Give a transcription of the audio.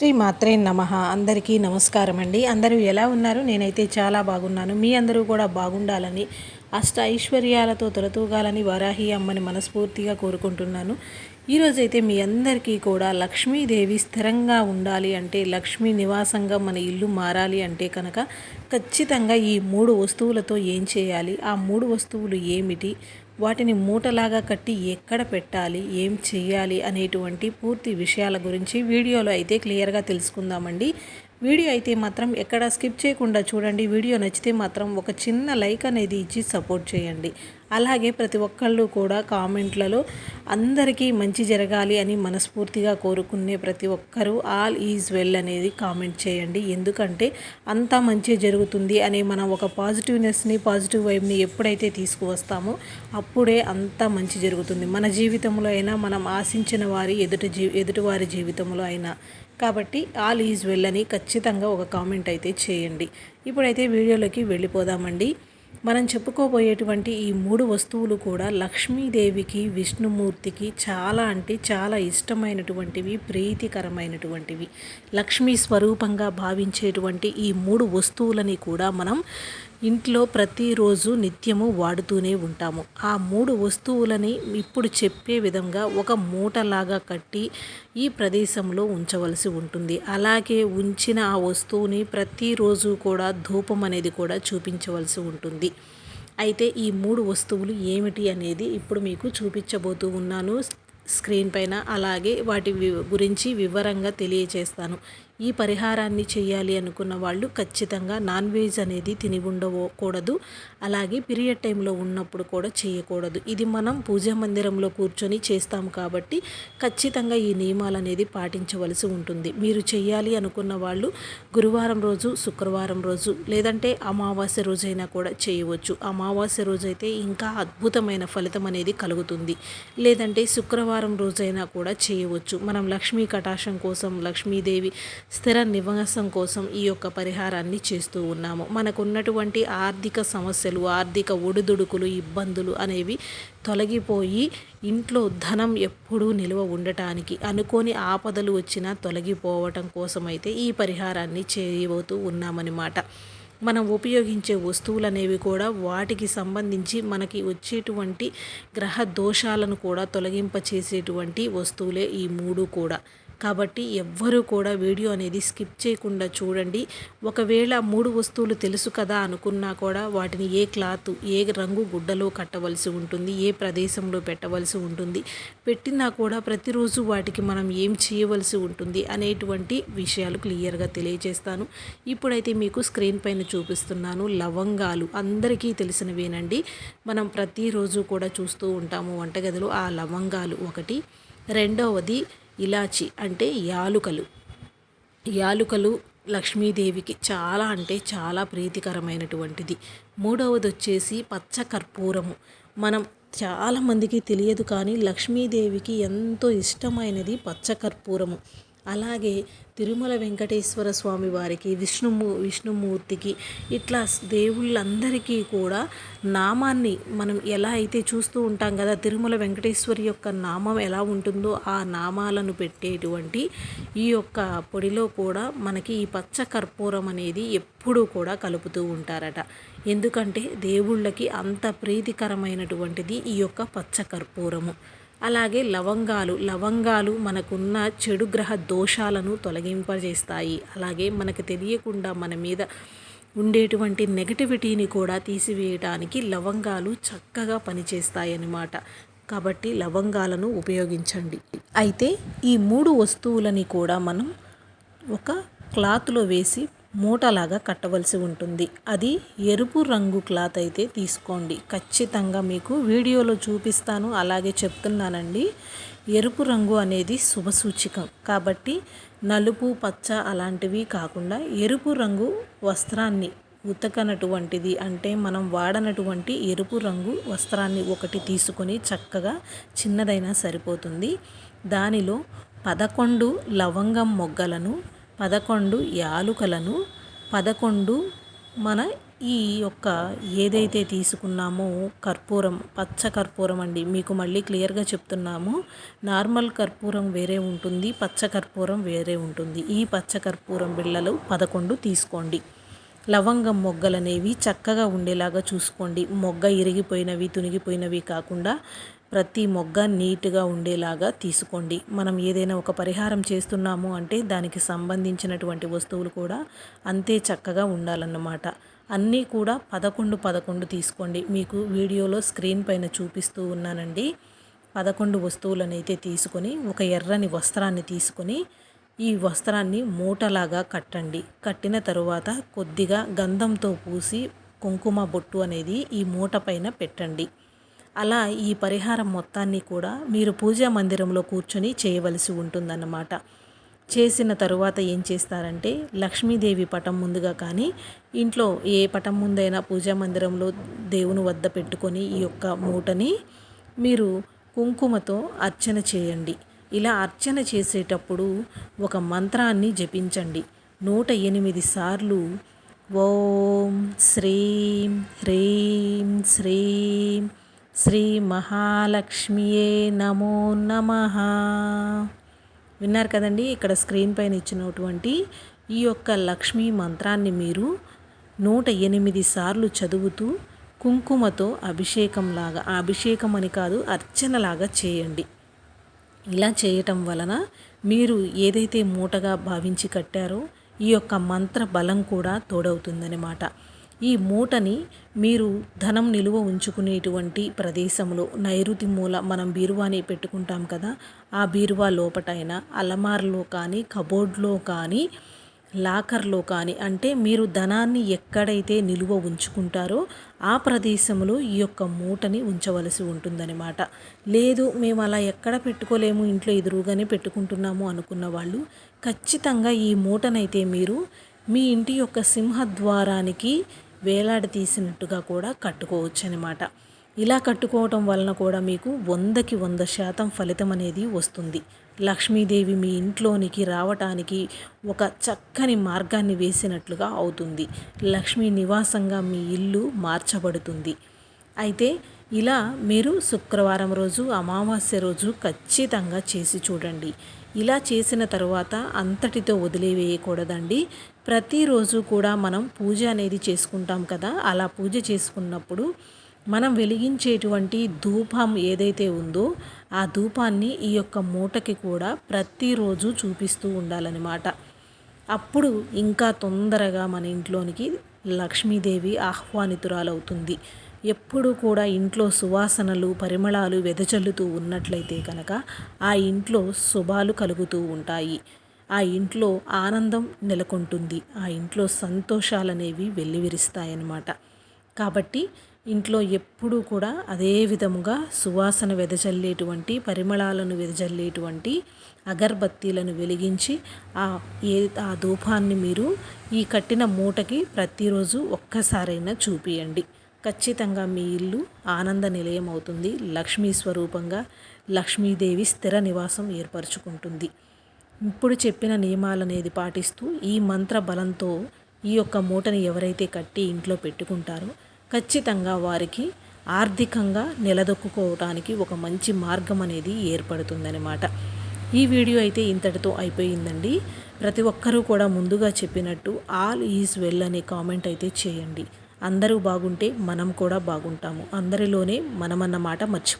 శ్రీ మాత్రే నమ. అందరికీ నమస్కారం అండి అందరూ ఎలా ఉన్నారు? నేనైతే చాలా బాగున్నాను. మీ అందరూ కూడా బాగుండాలని అష్ట ఐశ్వర్యాలతో తొలతూగాలని వారాహి అమ్మని మనస్ఫూర్తిగా కోరుకుంటున్నాను. ఈరోజైతే మీ అందరికీ కూడా లక్ష్మీదేవి స్థిరంగా ఉండాలి అంటే లక్ష్మీ నివాసంగా మన ఇల్లు మారాలి అంటే కనుక ఖచ్చితంగా ఈ మూడు వస్తువులతో ఏం చేయాలి? ఆ మూడు వస్తువులు ఏమిటి? వాటిని మూటలాగా కట్టి ఎక్కడ పెట్టాలి ఏం చేయాలి అనేటువంటి పూర్తి విషయాల గురించి వీడియోలో అయితే క్లియర్గా తెలుసుకుందామండి. వీడియో అయితే మాత్రం ఎక్కడ స్కిప్ చేయకుండా చూడండి. వీడియో నచ్చితే మాత్రం ఒక చిన్న లైక్ అనేది ఇచ్చి సపోర్ట్ చేయండి. అలాగే ప్రతి ఒక్కళ్ళు కూడా కామెంట్లలో అందరికీ మంచి జరగాలి అని మనస్ఫూర్తిగా కోరుకునే ప్రతి ఒక్కరూ ఆల్ ఈజ్ వెల్ అనేది కామెంట్ చేయండి. ఎందుకంటే అంతా మంచి జరుగుతుంది అనే మనం ఒక పాజిటివ్నెస్ని పాజిటివ్ వైబ్ని ఎప్పుడైతే తీసుకువస్తామో అప్పుడే అంతా మంచి జరుగుతుంది. మన జీవితంలో అయినా మనం ఆశించిన వారి ఎదుటి జీ ఎదుటివారి జీవితంలో అయినా కాబట్టి ఆల్ ఈజ్ వెల్ అని ఖచ్చితంగా ఒక కామెంట్ అయితే చేయండి. ఇప్పుడైతే వీడియోలోకి వెళ్ళిపోదామండి. మనం చెప్పుకోబోయేటువంటి ఈ మూడు వస్తువులు కూడా లక్ష్మీదేవికి విష్ణుమూర్తికి చాలా అంటే చాలా ఇష్టమైనటువంటివి ప్రీతికరమైనటువంటివి. లక్ష్మీ స్వరూపంగా భావించేటువంటి ఈ మూడు వస్తువులని కూడా మనం ఇంట్లో ప్రతిరోజు నిత్యము వాడుతూనే ఉంటాము. ఆ మూడు వస్తువులని ఇప్పుడు చెప్పే విధంగా ఒక మూటలాగా కట్టి ఈ ప్రదేశంలో ఉంచవలసి ఉంటుంది. అలాగే ఉంచిన ఆ వస్తువుని ప్రతిరోజు కూడా ధూపం అనేది కూడా చూపించవలసి ఉంటుంది. అయితే ఈ మూడు వస్తువులు ఏమిటి అనేది ఇప్పుడు మీకు చూపించబోతూ ఉన్నాను. స్క్రీన్ పైన అలాగే వాటి గురించి వివరంగా తెలియచేస్తాను. ఈ పరిహారాన్ని చేయాలి అనుకున్న వాళ్ళు ఖచ్చితంగా నాన్ వెజ్ అనేది తిని ఉండకూడదు. అలాగే పీరియడ్ టైంలో ఉన్నప్పుడు కూడా చేయకూడదు. ఇది మనం పూజా మందిరంలో కూర్చొని చేస్తాం కాబట్టి ఖచ్చితంగా ఈ నియమాలు అనేది పాటించవలసి ఉంటుంది. మీరు చేయాలి అనుకున్న వాళ్ళు గురువారం రోజు శుక్రవారం రోజు లేదంటే అమావాస్య రోజైనా కూడా చేయవచ్చు. అమావాస్య రోజైతే ఇంకా అద్భుతమైన ఫలితం అనేది కలుగుతుంది. లేదంటే శుక్రవారం రోజైనా కూడా చేయవచ్చు. మనం లక్ష్మీ కటాక్షం కోసం లక్ష్మీదేవి స్థిర నివాసం కోసం ఈ యొక్క పరిహారాన్ని చేస్తూ ఉన్నాము. మనకున్నటువంటి ఆర్థిక సమస్యలు ఆర్థిక ఒడిదుడుకులు ఇబ్బందులు అనేవి తొలగిపోయి ఇంట్లో ధనం ఎప్పుడూ నిల్వ ఉండటానికి అనుకోని ఆపదలు వచ్చినా తొలగిపోవటం కోసమైతే ఈ పరిహారాన్ని చేయబోతూ ఉన్నామన్నమాట. మనం ఉపయోగించే వస్తువులు అనేవి కూడా వాటికి సంబంధించి మనకి వచ్చేటువంటి గ్రహ దోషాలను కూడా తొలగింపచేసేటువంటి వస్తువులే ఈ మూడు కూడా. కాబట్టి ఎవ్వరూ కూడా వీడియో అనేది స్కిప్ చేయకుండా చూడండి. ఒకవేళ మూడు వస్తువులు తెలుసు కదా అనుకున్నా కూడా వాటిని ఏ క్లాత్ ఏ రంగు గుడ్డలో కట్టవలసి ఉంటుంది ఏ ప్రదేశంలో పెట్టవలసి ఉంటుంది పెట్టినా కూడా ప్రతిరోజు వాటికి మనం ఏం చేయవలసి ఉంటుంది అనేటువంటి విషయాలు క్లియర్గా తెలియజేస్తాను. ఇప్పుడైతే మీకు స్క్రీన్ పైన చూపిస్తున్నాను లవంగాలు. అందరికీ తెలిసినవేనండి. మనం ప్రతిరోజు కూడా చూస్తూ ఉంటాము వంటగదిలో ఆ లవంగాలు ఒకటి. రెండవది ఇలాచి అంటే యాలుకలు. యాలుకలు లక్ష్మీదేవికి చాలా అంటే చాలా ప్రీతికరమైనటువంటిది. మూడవది వచ్చేసి పచ్చ కర్పూరము మనం చాలామందికి తెలియదు కానీ లక్ష్మీదేవికి ఎంతో ఇష్టమైనది పచ్చ కర్పూరము అలాగే తిరుమల వెంకటేశ్వర స్వామి వారికి విష్ణుమూ విష్ణుమూర్తికి ఇట్లా దేవుళ్ళందరికీ కూడా నామాన్ని మనం ఎలా అయితే చూస్తూ ఉంటాం కదా తిరుమల వెంకటేశ్వరి యొక్క నామం ఎలా ఉంటుందో ఆ నామాలను పెట్టేటువంటి ఈ యొక్క పొడిలో కూడా మనకి ఈ పచ్చ కర్పూరం అనేది ఎప్పుడూ కూడా కలుపుతూ ఉంటారట. ఎందుకంటే దేవుళ్ళకి అంత ప్రీతికరమైనటువంటిది ఈ యొక్క పచ్చ కర్పూరము అలాగే లవంగాలు లవంగాలు మనకున్న చెడు గ్రహ దోషాలను తొలగింపజేస్తాయి. అలాగే మనకు తెలియకుండా మన మీద ఉండేటువంటి నెగటివిటీని కూడా తీసివేయటానికి లవంగాలు చక్కగా పనిచేస్తాయి అన్నమాట కాబట్టి లవంగాలను ఉపయోగించండి. అయితే ఈ మూడు వస్తువులని కూడా మనం ఒక క్లాత్లో వేసి మూటలాగా కట్టవలసి ఉంటుంది. అది ఎరుపు రంగు క్లాత్ అయితే తీసుకోండి. ఖచ్చితంగా మీకు వీడియోలో చూపిస్తాను. అలాగే చెప్తున్నానండి. ఎరుపు రంగు అనేది శుభసూచికం. కాబట్టి నలుపు పచ్చ అలాంటివి కాకుండా ఎరుపు రంగు వస్త్రాన్ని ఉతకనటువంటిది అంటే మనం వాడనటువంటి ఎరుపు రంగు వస్త్రాన్ని ఒకటి తీసుకొని చక్కగా చిన్నదైనా సరిపోతుంది. దానిలో పదకొండు లవంగం మొగ్గలను పదకొండు యాలుకలను పదకొండు మన ఈ యొక్క ఏదైతే తీసుకున్నామో కర్పూరం పచ్చ కర్పూరం అండి మీకు మళ్ళీ క్లియర్గా చెప్తున్నాము. నార్మల్ కర్పూరం వేరే ఉంటుంది పచ్చ కర్పూరం వేరే ఉంటుంది. ఈ పచ్చ కర్పూరం బిళ్ళలు పదకొండు తీసుకోండి. లవంగం మొగ్గలు అనేవి చక్కగా ఉండేలాగా చూసుకోండి. మొగ్గ ఇరిగిపోయినవి తునిగిపోయినవి కాకుండా ప్రతి మొగ్గ నీట్గా ఉండేలాగా తీసుకోండి. మనం ఏదైనా ఒక పరిహారం చేస్తున్నాము అంటే దానికి సంబంధించినటువంటి వస్తువులు కూడా అంతే చక్కగా ఉండాలన్నమాట. అన్నీ కూడా పదకొండు పదకొండు తీసుకోండి. మీకు వీడియోలో స్క్రీన్ పైన చూపిస్తూ ఉన్నానండి. పదకొండు వస్తువులను అయితే తీసుకొని ఒక ఎర్రని వస్త్రాన్ని తీసుకొని ఈ వస్త్రాన్ని మూటలాగా కట్టండి. కట్టిన తరువాత కొద్దిగా గంధంతో పూసి కుంకుమ బొట్టు అనేది ఈ మూట పైన పెట్టండి. అలా ఈ పరిహారం మొత్తాన్ని కూడా మీరు పూజా మందిరంలో కూర్చొని చేయవలసి ఉంటుందన్నమాట. చేసిన తరువాత ఏం చేస్తారంటే లక్ష్మీదేవి పటం ముందుగా కానీ ఇంట్లో ఏ పటం ముందైనా పూజా మందిరంలో దేవుని వద్ద పెట్టుకొని ఈ యొక్క మూటని మీరు కుంకుమతో అర్చన చేయండి. ఇలా అర్చన చేసేటప్పుడు ఒక మంత్రాన్ని జపించండి. నూట ఎనిమిది సార్లు ఓం శ్రీం హ్రీం శ్రీం శ్రీ మహాలక్ష్మియే నమో నమ. విన్నారు కదండి ఇక్కడ స్క్రీన్ పైన ఇచ్చినటువంటి ఈ యొక్క లక్ష్మీ మంత్రాన్ని మీరు నూట ఎనిమిది సార్లు చదువుతూ కుంకుమతో అభిషేకంలాగా అభిషేకం అని కాదు అర్చనలాగా చేయండి. ఇలా చేయటం వలన మీరు ఏదైతే మూటగా భావించి కట్టారో ఈ యొక్క మంత్ర బలం కూడా తోడవుతుందన్నమాట. ఈ మూటని మీరు ధనం నిలువ ఉంచుకునేటువంటి ప్రదేశంలో నైరుతి మూల మనం బీరువాని పెట్టుకుంటాం కదా ఆ బీరువా లోపటైనా అలమార్లో కానీ కబోర్డ్లో కానీ లాకర్లో కానీ అంటే మీరు ధనాన్ని ఎక్కడైతే నిలువ ఉంచుకుంటారో ఆ ప్రదేశంలో ఈ యొక్క మూటని ఉంచవలసి ఉంటుందన్నమాట. లేదు మేము అలా ఎక్కడ పెట్టుకోలేము ఇంట్లో ఎదురుగానే పెట్టుకుంటున్నాము అనుకున్న వాళ్ళు ఖచ్చితంగా ఈ మూటనైతే మీరు మీ ఇంటి యొక్క సింహద్వారానికి వేలాడదీసినట్టుగా కూడా కట్టుకోవచ్చు అనమాట ఇలా కట్టుకోవటం వలన కూడా మీకు వందకి వంద శాతం ఫలితం అనేది వస్తుంది. లక్ష్మీదేవి మీ ఇంట్లోనికి రావటానికి ఒక చక్కని మార్గాన్ని వేసినట్లుగా అవుతుంది. లక్ష్మీ నివాసంగా మీ ఇల్లు మార్చబడుతుంది. అయితే ఇలా మీరు శుక్రవారం రోజు అమావాస్య రోజు ఖచ్చితంగా చేసి చూడండి. ఇలా చేసిన తర్వాత అంతటితో వదిలివేయకూడదండి. ప్రతిరోజు కూడా మనం పూజ అనేది చేసుకుంటాం కదా అలా పూజ చేసుకున్నప్పుడు మనం వెలిగించేటువంటి ధూపం ఏదైతే ఉందో ఆ ధూపాన్ని ఈ యొక్క మూటకి కూడా ప్రతిరోజు చూపిస్తూ ఉండాలన్నమాట. అప్పుడు ఇంకా తొందరగా మన ఇంట్లోనికి లక్ష్మీదేవి ఆహ్వానితురాలవుతుంది. ఎప్పుడు కూడా ఇంట్లో సువాసనలు పరిమళాలు వెదజల్లుతూ ఉన్నట్లయితే కనుక ఆ ఇంట్లో శుభాలు కలుగుతూ ఉంటాయి. ఆ ఇంట్లో ఆనందం నెలకొంటుంది. ఆ ఇంట్లో సంతోషాలనేవి వెల్లివిరుస్తాయన్నమాట. కాబట్టి ఇంట్లో ఎప్పుడూ కూడా అదే విధముగా సువాసన వెదజల్లేటువంటి పరిమళాలను వెదజల్లేటువంటి అగర్బత్తీలను వెలిగించి ఆ ఏ ఆ ధూపాన్ని మీరు ఈ కట్టిన మూటకి ప్రతిరోజు ఒక్కసారైనా చూపియండి. ఖచ్చితంగా మీ ఇల్లు ఆనంద నిలయం అవుతుంది. లక్ష్మీ స్వరూపంగా లక్ష్మీదేవి స్థిర నివాసం ఏర్పరచుకుంటుంది. ఇప్పుడు చెప్పిన నియమాలనేది పాటిస్తూ ఈ మంత్ర బలంతో ఈ యొక్క మూటని ఎవరైతే కట్టి ఇంట్లో పెట్టుకుంటారో ఖచ్చితంగా వారికి ఆర్థికంగా నిలదొక్కుకోవటానికి ఒక మంచి మార్గం అనేది ఏర్పడుతుందన్నమాట. ఈ వీడియో అయితే ఇంతటితో అయిపోయిందండి. ప్రతి ఒక్కరూ కూడా ముందుగా చెప్పినట్టు ఆల్ ఈజ్ వెల్ అనే కామెంట్ అయితే చేయండి. అందరూ బాగుంటే మనం కూడా బాగుంటాము. అందరిలోనే మనమన్నమాట మర్చి